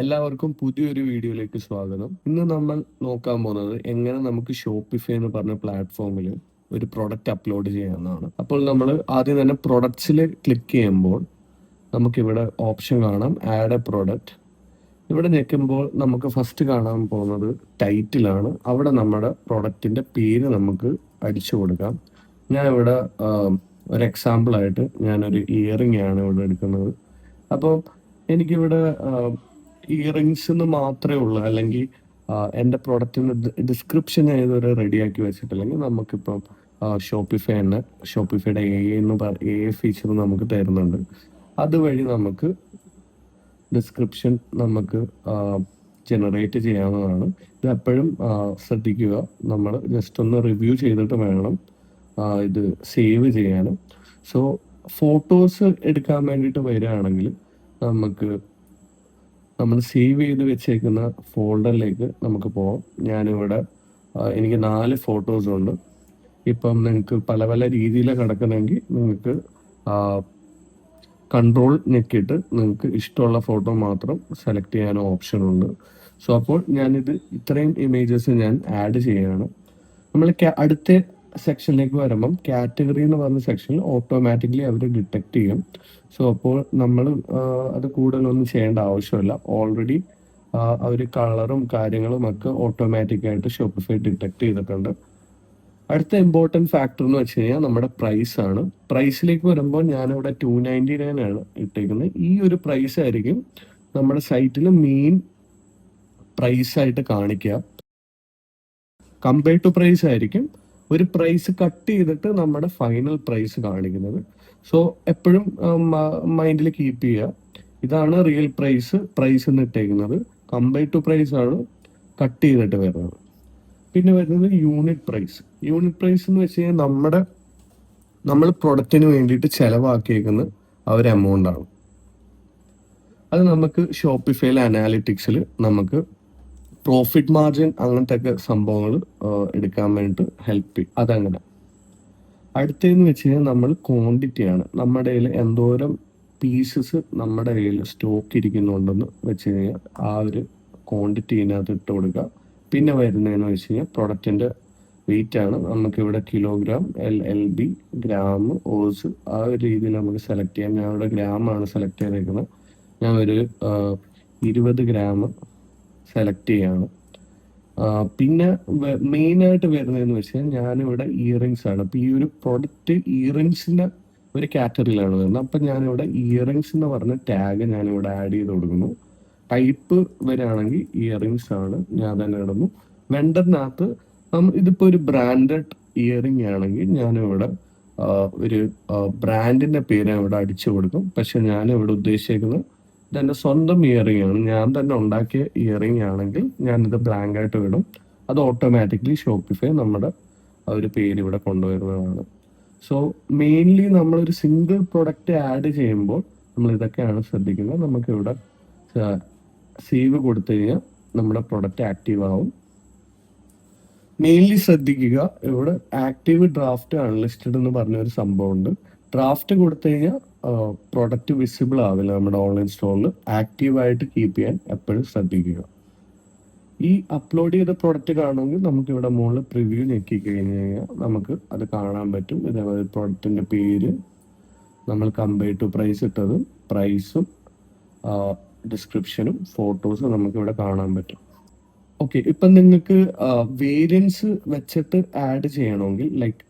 എല്ലാവർക്കും പുതിയൊരു വീഡിയോയിലേക്ക് സ്വാഗതം. ഇന്ന് നമ്മൾ നോക്കാൻ പോകുന്നത് എങ്ങനെ നമുക്ക് ഷോപ്പിഫൈ എന്ന് പറഞ്ഞ പ്ലാറ്റ്ഫോമിൽ ഒരു പ്രൊഡക്റ്റ് അപ്ലോഡ് ചെയ്യാമെന്നാണ് അപ്പോൾ നമ്മൾ ആദ്യം തന്നെ പ്രൊഡക്ട്സിൽ ക്ലിക്ക് ചെയ്യുമ്പോൾ നമുക്കിവിടെ ഓപ്ഷൻ കാണാം ആഡ് എ പ്രോഡക്റ്റ് ഇവിടെ ഞെക്കുമ്പോൾ നമുക്ക് ഫസ്റ്റ് കാണാൻ പോകുന്നത് ടൈറ്റിലാണ് അവിടെ നമ്മുടെ പ്രൊഡക്റ്റിന്റെ പേര് നമുക്ക് അടിച്ചു കൊടുക്കാം. ഞാൻ ഇവിടെ ഒരു എക്സാമ്പിളായിട്ട് ഞാനൊരു ഇയറിംഗ് ആണ് ഇവിടെ എടുക്കുന്നത്. അപ്പോൾ എനിക്കിവിടെ ഇയറിങ്സ് എന്ന് മാത്രമേ ഉള്ളൂ. അല്ലെങ്കിൽ എന്റെ എന്റെ പ്രൊഡക്റ്റിന് ഡിസ്ക്രിപ്ഷൻ ഞാൻ ഇതുവരെ റെഡിയാക്കി വെച്ചിട്ടില്ലെങ്കിൽ നമുക്കിപ്പം ഷോപ്പിഫൈ തന്നെ ഷോപ്പിഫൈയുടെ എ എന്ന് എ ഫീച്ചർ നമുക്ക് തരുന്നുണ്ട്. അതുവഴി നമുക്ക് ഡിസ്ക്രിപ്ഷൻ നമുക്ക് ജനറേറ്റ് ചെയ്യാവുന്നതാണ്. ഇത് എപ്പോഴും ശ്രദ്ധിക്കുക. നമ്മൾ ജസ്റ്റ് ഒന്ന് റിവ്യൂ ചെയ്തിട്ട് വേണം ഇത് സേവ് ചെയ്യാനും. സോ ഫോട്ടോസ് എടുക്കാൻ വേണ്ടിയിട്ട് വരികയാണെങ്കിൽ നമുക്ക് നമ്മൾ സേവ് ചെയ്ത് വെച്ചേക്കുന്ന ഫോൾഡറിലേക്ക് നമുക്ക് പോവാം. ഞാനിവിടെ എനിക്ക് നാല് ഫോട്ടോസ് ഉണ്ട്. ഇപ്പം നിങ്ങൾക്ക് പല പല രീതിയിൽ കിടക്കണമെങ്കിൽ നിങ്ങൾക്ക് കൺട്രോൾ ഞെക്കിയിട്ട് നിങ്ങൾക്ക് ഇഷ്ടമുള്ള ഫോട്ടോ മാത്രം സെലക്ട് ചെയ്യാനോ ഓപ്ഷൻ ഉണ്ട്. സോ അപ്പോൾ ഞാനിത് ഇത്രയും ഇമേജസ് ഞാൻ ആഡ് ചെയ്യുകയാണ് നമ്മൾ അടുത്ത സെക്ഷനിലേക്ക് വരുമ്പം കാറ്റഗറി എന്ന് പറഞ്ഞ സെക്ഷനിൽ ഓട്ടോമാറ്റിക്കലി അവർ ഡിറ്റക്ട് ചെയ്യും. സോ അപ്പോൾ നമ്മൾ അത് കൂടുതലൊന്നും ചെയ്യേണ്ട ആവശ്യമില്ല. ഓൾറെഡി അവർ കളറും കാര്യങ്ങളും ഒക്കെ ഓട്ടോമാറ്റിക് ആയിട്ട് ഷോപ്പിഫൈ ഡിറ്റക്ട് ചെയ്തിട്ടുണ്ട്. അടുത്ത ഇമ്പോർട്ടന്റ് ഫാക്ടർ എന്ന് വെച്ച് കഴിഞ്ഞാൽ നമ്മുടെ പ്രൈസ് ആണ്. പ്രൈസിലേക്ക് വരുമ്പോൾ ഞാനിവിടെ ടു നയന്റി നയൻ ആണ് ഇട്ടേക്കുന്നത്. ഈ ഒരു പ്രൈസ് ആയിരിക്കും നമ്മുടെ സൈറ്റിൽ മെയിൻ പ്രൈസ് ആയിട്ട് കാണിക്കുക. കമ്പയർഡ് ടു പ്രൈസ് ആയിരിക്കും ഒരു പ്രൈസ് കട്ട് ചെയ്തിട്ട് നമ്മുടെ ഫൈനൽ പ്രൈസ് കാണിക്കുന്നത്. സോ എപ്പോഴും മൈൻഡിൽ കീപ്പ് ചെയ്യുക. ഇതാണ് റിയൽ പ്രൈസ് പ്രൈസ് എന്ന് ഇട്ടേക്കുന്നത്. കമ്പയർ ടു പ്രൈസ് ആണ് കട്ട് ചെയ്തിട്ട് വരുന്നത്. പിന്നെ വരുന്നത് യൂണിറ്റ് പ്രൈസ് യൂണിറ്റ് പ്രൈസ് എന്ന് വെച്ച് കഴിഞ്ഞാൽ നമ്മുടെ നമ്മൾ പ്രൊഡക്റ്റിന് വേണ്ടിയിട്ട് ചെലവാക്കിയേക്കുന്ന ആ ഒരു എമൗണ്ട് ആണ്. അത് നമുക്ക് ഷോപ്പിഫൈയിലെ അനാലിറ്റിക്സിൽ നമുക്ക് പ്രോഫിറ്റ് മാർജിൻ അങ്ങനത്തെ ഒക്കെ സംഭവങ്ങൾ എടുക്കാൻ വേണ്ടിയിട്ട് ഹെൽപ്പ് ചെയ്യും. അതങ്ങനെ. അടുത്തതെന്ന് വെച്ച് കഴിഞ്ഞാൽ നമ്മൾ ക്വാണ്ടിറ്റി ആണ്. നമ്മുടെ കയ്യിൽ എന്തോരം പീസസ് നമ്മുടെ കയ്യിൽ സ്റ്റോക്ക് ഇരിക്കുന്നുണ്ടെന്ന് വെച്ച് കഴിഞ്ഞാൽ ആ ഒരു ക്വാണ്ടിറ്റി ഇതിനകത്ത് ഇട്ട് കൊടുക്കുക. പിന്നെ വരുന്നതെന്ന് വെച്ച് കഴിഞ്ഞാൽ പ്രൊഡക്റ്റിന്റെ വെയിറ്റ് ആണ്. നമുക്ക് ഇവിടെ kilogram L L B gram oz ആ ഒരു രീതിയിൽ നമുക്ക് സെലക്ട് ചെയ്യാം. ഞാൻ ഇവിടെ ഗ്രാമാണ് സെലക്ട് ചെയ്തേക്കുന്നത്. ഞാൻ ഒരു ഇരുപത് ഗ്രാം സെലക്ട് ചെയ്യാണ്. പിന്നെ മെയിൻ ആയിട്ട് വരുന്നതെന്ന് വെച്ചാൽ ഞാനിവിടെ ഇയറിങ്സ് ആണ്. അപ്പൊ ഈ ഒരു പ്രൊഡക്റ്റ് ഇയറിങ്സിന്റെ ഒരു കാറ്റഗറിയിലാണ് വരുന്നത്. അപ്പൊ ഞാനിവിടെ ഇയറിങ്സ് എന്ന് പറഞ്ഞ ടാഗ് ഞാനിവിടെ ആഡ് ചെയ്ത് കൊടുക്കുന്നു. ടൈപ്പ് വരികയാണെങ്കിൽ ഇയറിങ്സ് ആണ് ഞാൻ തന്നെ ഇടുന്നു. വെണ്ടറിനകത്ത് ഇതിപ്പോ ഒരു ബ്രാൻഡഡ് ഇയറിംഗ് ആണെങ്കിൽ ഞാനിവിടെ ഒരു ബ്രാൻഡിന്റെ പേര് ഇവിടെ അടിച്ചു കൊടുക്കും. പക്ഷെ ഞാൻ ഇവിടെ ഉദ്ദേശിക്കുന്നത് ഇതെന്റെ സ്വന്തം ഇയറിംഗ് ആണ്. ഞാൻ തന്നെ ഉണ്ടാക്കിയ ഇയറിംഗ് ആണെങ്കിൽ ഞാനിത് ബ്ലാങ്ക് ആയിട്ട് വിടും അത് ഓട്ടോമാറ്റിക്കലി ഷോപ്പിഫൈ നമ്മുടെ ആ ഒരു പേര് ഇവിടെ കൊണ്ടുവരുന്നതാണ്. സോ മെയിൻലി നമ്മളൊരു സിംഗിൾ പ്രൊഡക്റ്റ് ആഡ് ചെയ്യുമ്പോൾ നമ്മൾ ഇതൊക്കെയാണ് ശ്രദ്ധിക്കുന്നത്. നമുക്ക് ഇവിടെ സേവ് കൊടുത്തു കഴിഞ്ഞാൽ നമ്മുടെ പ്രൊഡക്റ്റ് ആക്റ്റീവ് ആവും. മെയിൻലി ശ്രദ്ധിക്കുക ഇവിടെ ആക്റ്റീവ് ഡ്രാഫ്റ്റ് അൺലിസ്റ്റഡ് എന്ന് പറഞ്ഞ ഒരു സംഭവമുണ്ട്. ഡ്രാഫ്റ്റ് കൊടുത്തു കഴിഞ്ഞാൽ പ്രൊഡക്റ്റ് വിസിബിൾ ആവില്ല നമ്മുടെ ഓൺലൈൻ സ്റ്റോറിൽ ആക്റ്റീവായിട്ട് കീപ്പ് ചെയ്യാൻ എപ്പോഴും ശ്രദ്ധിക്കുക. ഈ അപ്ലോഡ് ചെയ്ത പ്രൊഡക്റ്റ് കാണുമെങ്കിൽ നമുക്ക് ഇവിടെ മുകളിൽ പ്രിവ്യൂ ഞെക്കി കഴിഞ്ഞ് കഴിഞ്ഞാൽ നമുക്ക് അത് കാണാൻ പറ്റും. ഇതേപോലെ പ്രൊഡക്റ്റിന്റെ പേര് നമ്മൾ കമ്പയർ ടു പ്രൈസ് ഇട്ടതും പ്രൈസും ഡിസ്ക്രിപ്ഷനും ഫോട്ടോസും നമുക്ക് ഇവിടെ കാണാൻ പറ്റും. ഓക്കെ ഇപ്പം നിങ്ങൾക്ക് വേരിയൻസ് വെച്ചിട്ട് ആഡ് ചെയ്യണമെങ്കിൽ ലൈക്ക്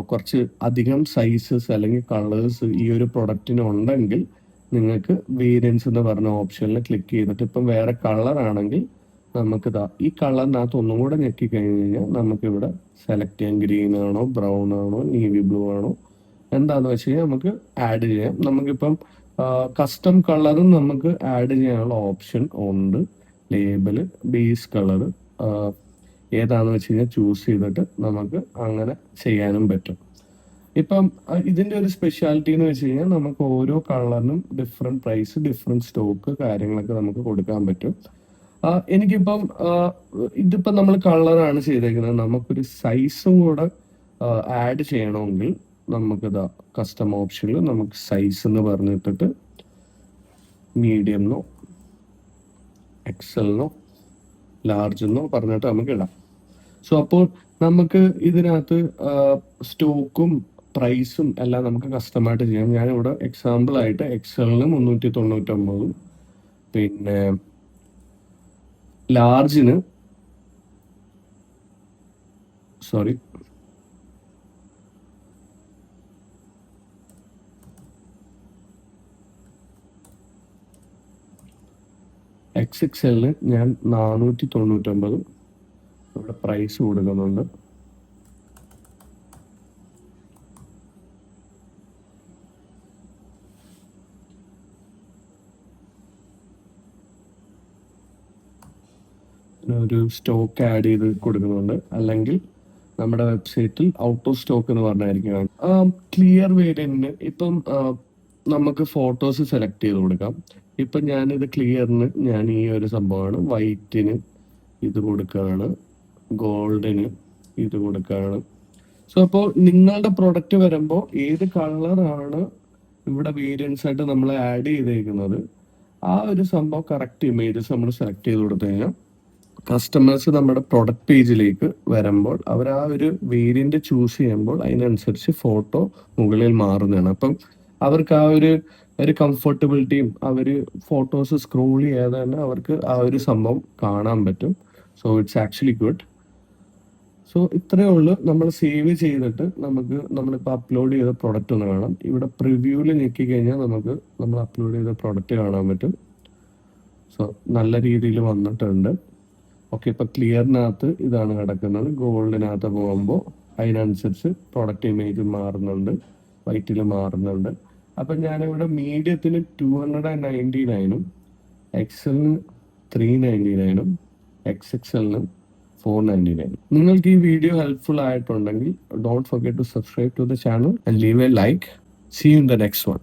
കുറച്ച് അധികം സൈസസ് അല്ലെങ്കിൽ കളേഴ്സ് ഈ ഒരു പ്രൊഡക്റ്റിന് ഉണ്ടെങ്കിൽ നിങ്ങൾക്ക് വേരിയൻസ് എന്ന് പറഞ്ഞ ഓപ്ഷനിൽ ക്ലിക്ക് ചെയ്തിട്ട് ഇപ്പം വേറെ കളർ ആണെങ്കിൽ നമുക്ക് ഇതാ ഈ കളറിനകത്ത് ഒന്നും കൂടെ ഞെക്കി കഴിഞ്ഞ് കഴിഞ്ഞാൽ നമുക്കിവിടെ സെലക്ട് ചെയ്യാം ഗ്രീൻ ആണോ ബ്രൗൺ ആണോ നേവി ബ്ലൂ ആണോ എന്താണെന്ന് വെച്ച് കഴിഞ്ഞാൽ നമുക്ക് ആഡ് ചെയ്യാം. നമുക്കിപ്പം കസ്റ്റം കളറും നമുക്ക് ആഡ് ചെയ്യാനുള്ള ഓപ്ഷൻ ഉണ്ട്. ലേബിൾ ബേസ് കളർ ഏതാന്ന് വെച്ച് കഴിഞ്ഞാൽ ചൂസ് ചെയ്തിട്ട് നമുക്ക് അങ്ങനെ ചെയ്യാനും പറ്റും. ഇപ്പം ഇതിന്റെ ഒരു സ്പെഷ്യാലിറ്റി എന്ന് വെച്ച് കഴിഞ്ഞാൽ നമുക്ക് ഓരോ കളറിനും ഡിഫറെന്റ് പ്രൈസ് ഡിഫറെന്റ് സ്റ്റോക്ക് കാര്യങ്ങളൊക്കെ നമുക്ക് കൊടുക്കാൻ പറ്റും. എനിക്കിപ്പം ഇതിപ്പം നമ്മൾ കളറാണ് ചെയ്തേക്കുന്നത്. നമുക്കൊരു സൈസും കൂടെ ആഡ് ചെയ്യണമെങ്കിൽ നമുക്കിതാ കസ്റ്റം ഓപ്ഷനിൽ നമുക്ക് സൈസ് എന്ന് പറഞ്ഞിട്ടിട്ട് മീഡിയം എന്നോ എക്സലിനോ ലാർജ് എന്നോ പറഞ്ഞിട്ട് നമുക്ക് ഇടാം. സോ അപ്പോൾ നമുക്ക് ഇതിനകത്ത് സ്റ്റോക്കും പ്രൈസും എല്ലാം നമുക്ക് കസ്റ്റമായിട്ട് ചെയ്യാം. ഞാനിവിടെ എക്സാമ്പിൾ ആയിട്ട് എക്സലിന് മുന്നൂറ്റി തൊണ്ണൂറ്റൊമ്പതും പിന്നെ ലാർജിന് സോറി എക്സ് എക്സ് എല്ലിന് ഞാൻ നാനൂറ്റി തൊണ്ണൂറ്റൊമ്പതും ഇവിടെ പ്രൈസ് കൊടുക്കുന്നുണ്ട്. ഒരു സ്റ്റോക്ക് ആഡ് ചെയ്ത് കൊടുക്കുന്നുണ്ട്. അല്ലെങ്കിൽ നമ്മുടെ വെബ്സൈറ്റിൽ ഔട്ട് ഓഫ് സ്റ്റോക്ക് എന്ന് പറഞ്ഞായിരിക്കും. ക്ലിയർ വേരിയന്റിന് ഇപ്പം നമുക്ക് ഫോട്ടോസ് സെലക്ട് ചെയ്ത് കൊടുക്കാം. ഇപ്പം ഞാനിത് ക്ലിയറിന് ഞാൻ ഈ ഒരു സംഭവമാണ്. വൈറ്റിന് ഇത് കൊടുക്കുകയാണ്. ഗോൾഡിന് ഇത് കൊടുക്കുകയാണ്. സോ അപ്പോൾ നിങ്ങളുടെ പ്രൊഡക്റ്റ് വരുമ്പോൾ ഏത് കളറാണ് ഇവിടെ വേരിയൻസ് ആയിട്ട് നമ്മൾ ആഡ് ചെയ്തേക്കുന്നത്? ആ ഒരു സംഭവം കറക്റ്റ് ഇമേജസ് നമ്മൾ സെലക്ട് ചെയ്ത് കൊടുത്തു കഴിഞ്ഞാൽ കസ്റ്റമേഴ്സ് നമ്മുടെ പ്രൊഡക്റ്റ് പേജിലേക്ക് വരുമ്പോൾ അവർ ആ ഒരു വേരിയന്റ് ചൂസ് ചെയ്യുമ്പോൾ അതിനനുസരിച്ച് ഫോട്ടോ മുകളിൽ മാറുന്നതാണ്. അപ്പം അവർക്ക് ആ ഒരു ഒരു കംഫർട്ടബിലിറ്റിയും അവർ ഫോട്ടോസ് സ്ക്രോൾ ചെയ്യാതെ തന്നെ അവർക്ക് ആ ഒരു സംഭവം കാണാൻ പറ്റും. So it's actually good so ഇത്രയേ ഉള്ളൂ. നമ്മൾ സേവ് ചെയ്തിട്ട് നമുക്ക് നമ്മളിപ്പോൾ അപ്ലോഡ് ചെയ്ത പ്രൊഡക്റ്റ് ഒന്ന് കാണാം. ഇവിടെ പ്രിവ്യൂവിൽ ഞെക്കി കഴിഞ്ഞാൽ നമുക്ക് നമ്മൾ അപ്ലോഡ് ചെയ്ത പ്രൊഡക്റ്റ് കാണാൻ പറ്റും. സോ നല്ല രീതിയിൽ വന്നിട്ടുണ്ട്. ഓക്കെ ഇപ്പോൾ ക്ലിയറിനകത്ത് ഇതാണ് കിടക്കുന്നത്. ഗോൾഡിനകത്ത് പോകുമ്പോൾ അതിനനുസരിച്ച് പ്രൊഡക്റ്റ് ഇമേജ് മാറുന്നുണ്ട്. വൈറ്റിൽ മാറുന്നുണ്ട്. അപ്പൊ ഞാനിവിടെ മീഡിയത്തിന് ടു ഹൺഡ്രഡ് ആൻഡ് നയന്റി നയനും എക്സലിന് ത്രീ നയന്റി നയനും എക്സ് എക്സലിന് ഫോർ നയന്റി നയൻ നിങ്ങൾക്ക് ഈ വീഡിയോ ഹെൽപ്ഫുൾ ആയിട്ടുണ്ടെങ്കിൽ don't forget to subscribe to the channel and leave a like see in the next one